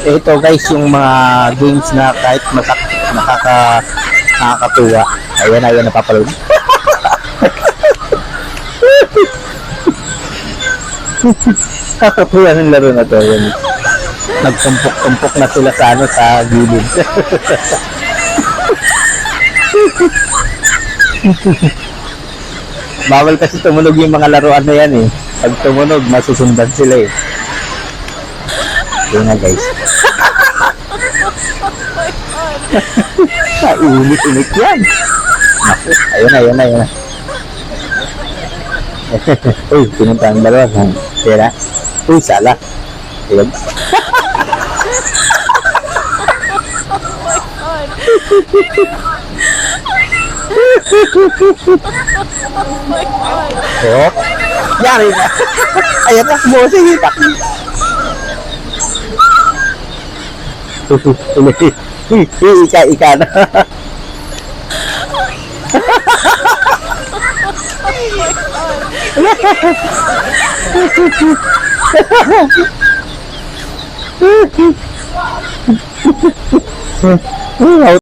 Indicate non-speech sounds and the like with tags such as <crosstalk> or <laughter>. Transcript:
Ito guys, yung mga games na kahit masak nakaka nakakatuwa. Ayan, ayan, napapaload. <laughs> Nakakatuwa ng laro na to. Ayan. Nagtumpok-tumpok na sila sa ano, sa gilid. <laughs> Bawal kasi tumunog yung mga laruan na yan eh. Pag tumunog, masusundan sila eh. Yun nga guys. Ulit-ulit yan. Naku, ayun na, ayun na, ayun na. <laughs> Uy, pinunta ang dalawa. Tira. Uy, sala. Ayun. Oh, yari na. Ayan na, bossing itak. Ika, ika na.